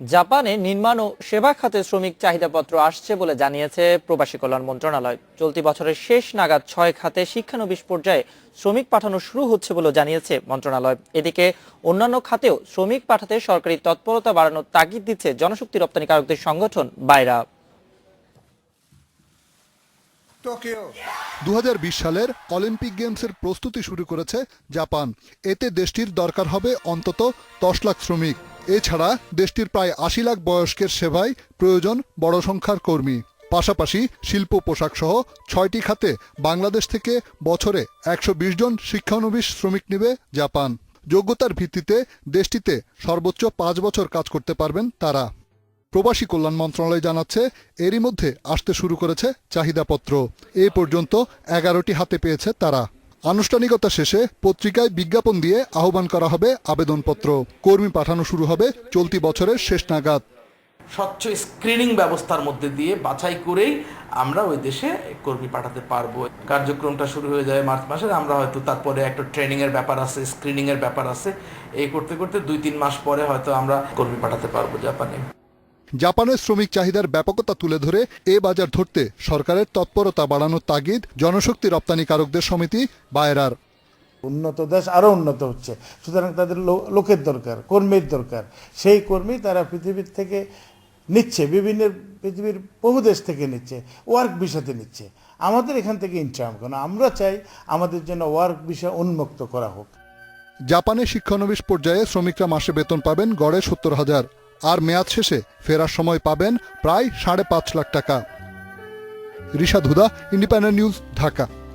জাপানে নির্মাণ ও সেবা খাতে শ্রমিক চাহিদাপত্র আসছে বলে জানিয়েছে প্রবাসী কল্যাণ মন্ত্রণালয়। চলতি বছরের শেষ নাগাদ ছয় খাতে শিক্ষানবিশ পর্যায়ে শ্রমিক পাঠানো শুরু হচ্ছে বলে জানিয়েছে মন্ত্রণালয়। এদিকে অন্যান্য খাতেও শ্রমিক পাঠাতে সরকারি তৎপরতা বাড়ানোর তাগিদ দিচ্ছে জনশক্তি রপ্তানিকারকদের সংগঠন বাইরা। দু হাজার বিশ সালের অলিম্পিক গেমসের প্রস্তুতি শুরু করেছে জাপান। এতে দেশটির দরকার হবে অন্তত দশ লাখ শ্রমিক। এছাড়া দেশটির প্রায় আশি লাখ বয়স্কের সেবায় প্রয়োজন বড় সংখ্যার কর্মী। পাশাপাশি শিল্প পোশাক সহ ছয়টি খাতে বাংলাদেশ থেকে বছরে একশো বিশ জন শিক্ষানবিশ শ্রমিক নেবে জাপান। যোগ্যতার ভিত্তিতে দেশটিতে সর্বোচ্চ পাঁচ বছর কাজ করতে পারবেন তারা। প্রবাসী কল্যাণ মন্ত্রণালয় জানাচ্ছে, এরই মধ্যে আসতে শুরু করেছে চাহিদাপত্র। এ পর্যন্ত এগারোটি হাতে পেয়েছে তারা। আনুষ্ঠানিকতা শেষে পত্রিকায় বিজ্ঞাপন দিয়ে আহ্বান করা হবে আবেদনপত্র। কর্মী পাঠানো শুরু হবে চলতি বছরের শেষ নাগাদ। স্বচ্ছ স্ক্রিনিং ব্যবস্থার মধ্যে দিয়ে বাছাই করেই আমরা ওই দেশে কর্মী পাঠাতে পারব। কার্যক্রমটা শুরু হয়ে যায় মার্চ মাসে আমরা হয়তো তারপরে একটা ট্রেনিং এর ব্যাপার আছে স্ক্রিনিং এর ব্যাপার আছে। এই করতে করতে দুই তিন মাস পরে হয়তো আমরা কর্মী পাঠাতে পারব জাপানে। জাপানের শ্রমিক চাহিদার ব্যাপকতা তুলে ধরে এ বাজার ধরতে সরকারের তৎপরতা বাড়ানোর তাগিদ জনশক্তি রপ্তানিকারকদের সমিতি বায়রার। উন্নত দেশ আরও উন্নত হচ্ছে। সুতরাং তাদের লোকের দরকার কর্মীর দরকার। সেই কর্মী তারা পৃথিবীর থেকে নিচ্ছে বিভিন্ন পৃথিবীর বহু দেশ থেকে নিচ্ছে ওয়ার্ক বিষয়তে নিচ্ছে। আমাদের এখান থেকে ইনকাম কেন? আমরা চাই আমাদের জন্য ওয়ার্ক বিষয় উন্মুক্ত করা হোক। জাপানে শিক্ষানবিশ পর্যায়ে শ্রমিকরা মাসে বেতন পাবেন গড়ে সত্তর হাজার। আর মেয়াদ শেষে ফেরার সময় পাবেন প্রায় সাড়ে পাঁচ লাখ টাকা। Huda independent news Dhaka.